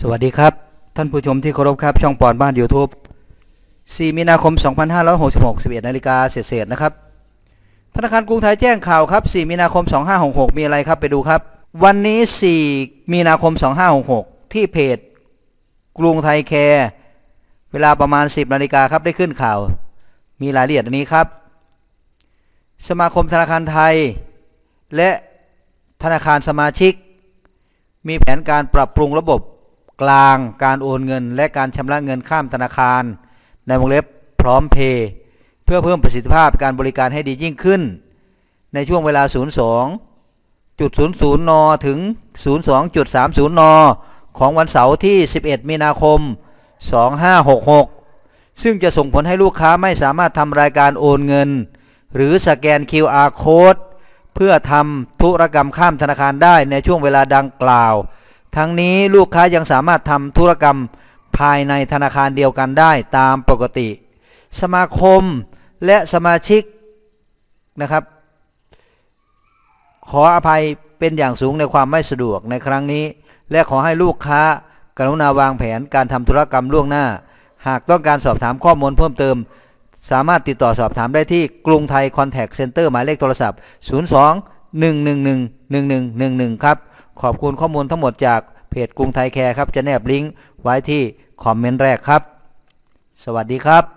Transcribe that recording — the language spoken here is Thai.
สวัสดีครับ ท่านผู้ชมที่เคารพครับ ช่องปอนบ้าน YouTube 4 มีนาคม 2566 11นาฬิกาเศษๆนะครับ ธนาคารกรุงไทยแจ้งข่าวครับ 4 มีนาคม 2566 มีอะไรครับไปดูครับ วันนี้ 4 มีนาคม 2566 ที่เพจ กรุงไทยแคร์เวลาประมาณ 10นาฬิกาครับได้ขึ้นข่าว มีรายละเอียดอันนี้ครับ สมาคมธนาคารไทย และธนาคารสมาชิก มีแผนการปรับปรุงระบบ กลางการโอนเงิน และการชำระเงินข้ามธนาคาร ในวงเล็บพร้อมเพย์เพื่อเพิ่มประสิทธิภาพการบริการให้ดียิ่งขึ้น ในช่วงเวลา 02.00 น ถึง 02.30 น ของวันเสาร์ที่ 11 มีนาคม 2566 ซึ่งจะส่งผลให้ลูกค้าไม่สามารถทำรายการโอนเงิน หรือสแกน QR Code เพื่อทำธุรกรรมข้ามธนาคารได้ในช่วงเวลาดังกล่าว ทั้งนี้ลูกค้ายังสามารถทำธุรกรรมภายในธนาคารเดียวกันได้ตามปกติ สมาคมและสมาชิกนะครับ ขออภัยเป็นอย่างสูงในความไม่สะดวกในครั้งนี้ และขอให้ลูกค้ากรุณาวางแผนการทำธุรกรรมล่วงหน้า หากต้องการสอบถามข้อมูลเพิ่มเติม สามารถติดต่อสอบถามได้ที่กรุงไทยคอนแทคเซ็นเตอร์หมายเลขโทรศัพท์ 02 111 1111 ครับ ขอบคุณข้อมูลทั้งหมดจากเพจกรุงไทยแคร์ครับ จะแนบลิงก์ไว้ที่คอมเมนต์แรกครับ สวัสดีครับ